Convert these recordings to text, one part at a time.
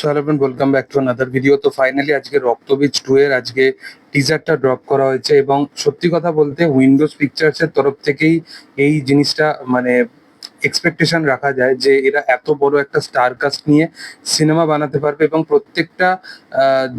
Hello friend welcome back to another video তো finally আজকে Raktabeej two এর আজকে টিজারটা ড্রপ করা হয়েছে এবং সত্যি কথা বলতে উইন্ডোজ পিকচার্সের তরফ থেকেই এই জিনিসটা মানে এক্সপেকটেশন রাখা যায় যে এরা এত বড় একটা স্টার কাস্ট নিয়ে সিনেমা বানাতে পারবে এবং প্রত্যেকটা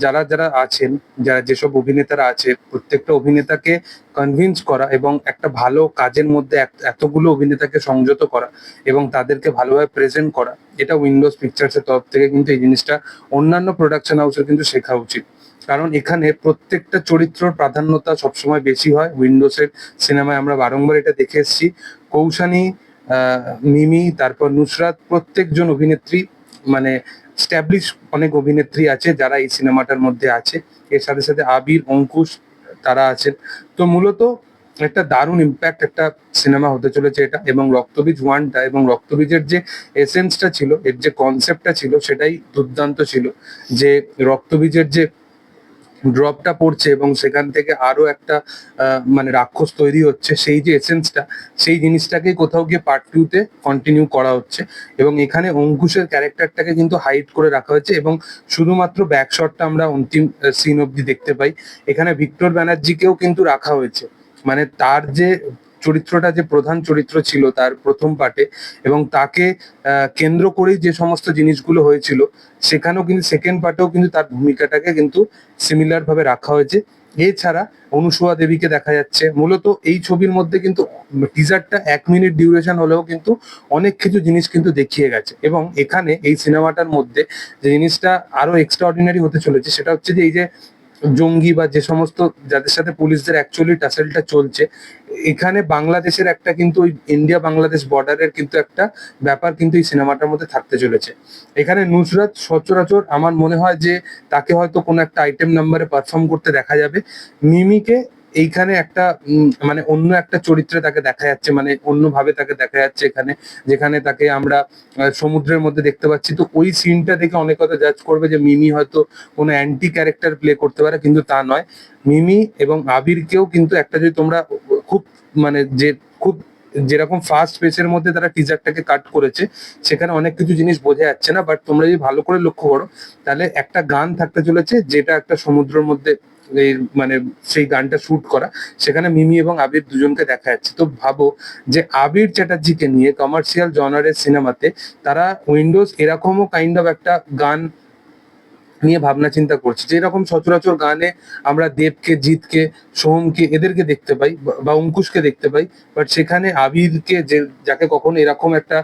যারা যারা আছেন, যারা যেসব অভিনেতারা আছে, প্রত্যেকটা অভিনেতাকে কনভিন্স করা এবং একটা ভালো কাজের মধ্যে এতগুলো অভিনেতাকে সংযত করা এবং তাদেরকে ভালোভাবে প্রেজেন্ট করা, এটা উইন্ডোজ পিকচার্সের তরফ থেকে কিন্তু এই জিনিসটা অন্যান্য প্রোডাকশন হাউসের কিন্তু শেখা উচিত। কারণ এখানে প্রত্যেকটা চরিত্রর প্রাধান্যতা সবসময় বেশি হয়। উইন্ডোজের সিনেমায় আমরা বারংবার এটা দেখে এসেছি। কৌশানী মিমি, তারপর নুসরাত, প্রত্যেকজন অভিনেত্রী মানে স্ট্যাবলিশ অনেক অভিনেত্রী আছে যারা এই সিনেমাটার মধ্যে আছে। এর সাথে সাথে আবির, অঙ্কুশ তারা আছেন। তো মূলত একটা দারুণ ইম্প্যাক্ট একটা সিনেমা হতে চলেছে এটা এবং রক্তবীজ ওয়ানটা এবং রক্তবীজের যে এসেন্সটা ছিল, এর যে কনসেপ্টটা ছিল, সেটাই দুর্দান্ত ছিল। যে রক্তবীজের যে ড্রপটা পড়ছে এবং সেখান থেকে আরও একটা মানে রাক্ষস তৈরি হচ্ছে, সেই যে এসেন্সটা সেই জিনিসটাকে কোথাও গিয়ে পার্ট টু তে কন্টিনিউ করা হচ্ছে এবং এখানে অঙ্কুশের ক্যারেক্টারটাকে কিন্তু হাইড করে রাখা হয়েছে এবং শুধুমাত্র ব্যাকশটটা আমরা অন্তিম সিন অব্দি দেখতে পাই। এখানে ভিক্টর ব্যানার্জিকেও কিন্তু রাখা হয়েছে। মানে তার যে চরিত্রটা যে প্রধান চরিত্র ছিল তার প্রথম পার্টে এবং তাকে কেন্দ্র করেই যে সমস্ত জিনিসগুলো হয়েছিল, সেখানেও কিন্তু সেকেন্ড পার্টেও কিন্তু তার ভূমিকাটাকে কিন্তু সিমিলার ভাবে রাখা হয়েছে। এছাড়া অনুসুয়া দেবীকে দেখা যাচ্ছে। মূলত এই ছবির মধ্যে কিন্তু টিজারটা এক মিনিট ডিউরেশন হলেও কিন্তু অনেক কিছু জিনিস কিন্তু দেখিয়ে গেছে। এবং এখানে এই সিনেমাটার মধ্যে যে জিনিসটা আরও এক্সট্রা অর্ডিনারি হতে চলেছে, সেটা হচ্ছে যে এই যে জঙ্গি বা যে সমস্ত যাদের সাথে পুলিশদের অ্যাকচুয়ালি টাসেলটা চলছে, এখানে বাংলাদেশের একটা কিন্তু ওই ইন্ডিয়া বাংলাদেশ বর্ডারের কিন্তু একটা ব্যাপার কিন্তু এই সিনেমাটার মধ্যে থাকতে চলেছে। এখানে নুসরাত সচরাচর আমার মনে হয় যে তাকে হয়তো কোনো একটা আইটেম নাম্বারে পারফর্ম করতে দেখা যাবে। মিমিকে এইখানে একটা মানে অন্য একটা চরিত্রে তাকে দেখা যাচ্ছে মানে অন্যভাবে তাকে দেখা যাচ্ছে এখানে, যেখানে তাকে আমরা সমুদ্রের মধ্যে দেখতে পাচ্ছি। তো ওই সিনটা দেখে অনেক কথা জাজ করবে যে মিমি হয়তো কোনো অ্যান্টি ক্যারেক্টার প্লে করতে পারে, কিন্তু তা নয়। মিমি এবং আবিরকেও কিন্তু একটা যদি তোমরা খুব মানে যে খুব যেরকম ফার্স্ট পেসের মধ্যে তারা টিজারটাকে কাট করেছে, সেখানে অনেক কিছু জিনিস বোঝা যাচ্ছে না বাট তোমরা যদি ভালো করে লক্ষ্য করো, তাহলে একটা গান থাকতে চলেছে, যেটা একটা সমুদ্রের মধ্যে মানে সেই গানটা শুট করা, সেখানে মিমি এবং আবির দুজনকে দেখা যাচ্ছে। তো ভাবো যে আবির চ্যাটার্জিকে নিয়ে কমার্শিয়াল জনারের সিনেমাতে তারা উইন্ডোজ এরকমও কাইন্ড অফ একটা গান নিয়ে ভাবনা চিন্তা করছে, যে এরকম সচরাচর গানে আমরা দেবকে জিতকে সোহমকে এদেরকে দেখতে পাই বা- অঙ্কুশকে দেখতে পাই বাট সেখানে আবিরকে যে, যাকে কখনো এরকম একটা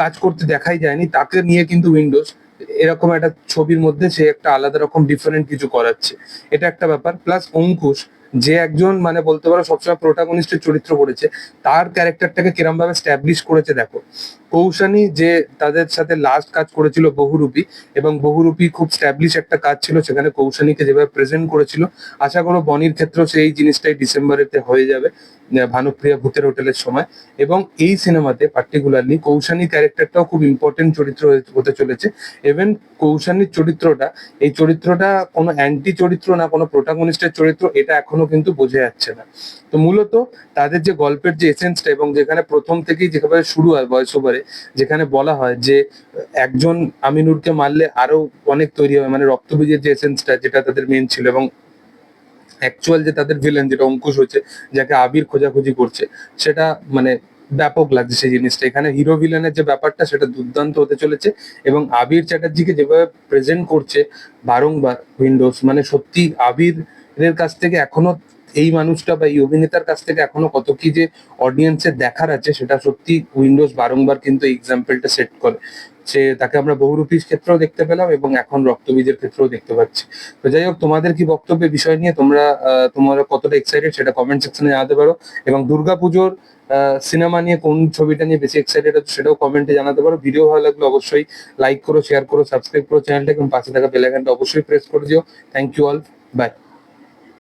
কাজ করতে দেখাই যায়নি, তাকে নিয়ে কিন্তু উইন্ডোজ এরকম একটা ছবির মধ্যে সে একটা আলাদা রকম ডিফারেন্ট কিছু করাচ্ছে। এটা একটা ব্যাপার। প্লাস অঙ্কুশ, যে একজন মানে বলতে পারো সবসময় প্রোটাগনিস্টের চরিত্র করেছে, তার ক্যারেক্টারটাকে কিরম ভাবে স্ট্যাবলিশ করেছে দেখো। কৌশানী যে তাদের সাথে লাস্ট কাজ করেছিল বহুরূপী এবং বহুরূপী খুব স্ট্যাবলিশ একটা কাজ ছিল, সেখানে কৌশানীকে যেভাবে প্রেজেন্ট করেছিল, আশা করো বনির ক্ষেত্রেও সেই জিনিসটাই ডিসেম্বরেতে হয়ে যাবে ভানুপ্রিয়া ভূতের হোটেলের সময়। এবং এই সিনেমাতে পার্টিকুলারলি কৌশানী ক্যারেক্টারটাও খুব ইম্পর্টেন্ট চরিত্র হতে চলেছে। ইভেন কৌশানীর চরিত্রটা, এই চরিত্রটা কোনো অ্যান্টি চরিত্র না, কোনো প্রোটাগনিস্টের চরিত্র, এটা এখনও কিন্তু বোঝা যাচ্ছে না। তো মূলত তাদের যে গল্পের যে এসেন্সটা এবং যেখানে প্রথম থেকেই যেভাবে শুরু হয় ভয়েস ওভারে যেখানে বলা হয় যে, একজন আমিনুরকে মারলে আরও অনেক তৈরি হয় মানে রক্তবীজের যে এসেন্সটা যেটা তাদের মেন ছিল এবং অ্যাকচুয়াল যে তাদের ভিলেন যেটা অঙ্কুশ হচ্ছে যাকে আবির খোঁজাখুঁজি করছে, সেটা মানে ব্যাপক লাগছে সেই জিনিসটা। এখানে হিরো ভিলেনের যে ব্যাপারটা, সেটা দুর্দান্ত হতে চলেছে এবং আবির চ্যাটার্জিকে যেভাবে প্রেজেন্ট করছে বারংবার উইন্ডোজ মানে সত্যি আবির এর কাছ থেকে এখনও এই মানুষটা বা এই অভিনেতার কাছ থেকে এখনও কত কি যে অডিয়েন্সের দেখার আছে, সেটা সত্যি উইন্ডোজ বারংবার কিন্তু এক্সাম্পলটা সেট করে। সে, তাকে আমরা বহুরূপীর ক্ষেত্রেও দেখতে পেলাম এবং এখন রক্তবীজের ক্ষেত্রেও দেখতে পাচ্ছি। তো যাই হোক, তোমাদের কি বক্তব্য বিষয় নিয়ে তোমরা তোমরা কতটা এক্সাইটেড সেটা কমেন্ট সেকশনে জানাতে পারো এবং দুর্গাপুজোর সিনেমা নিয়ে কোন ছবিটা নিয়ে বেশি এক্সাইটেড আছে সেটাও কমেন্টে জানাতে পারো। ভিডিও ভালো লাগলে অবশ্যই লাইক করো শেয়ার করো সাবস্ক্রাইব করো চ্যানেলটা এবং পাশে থাকা বেল আইকনটা অবশ্যই প্রেস করে দিও। Thank you all by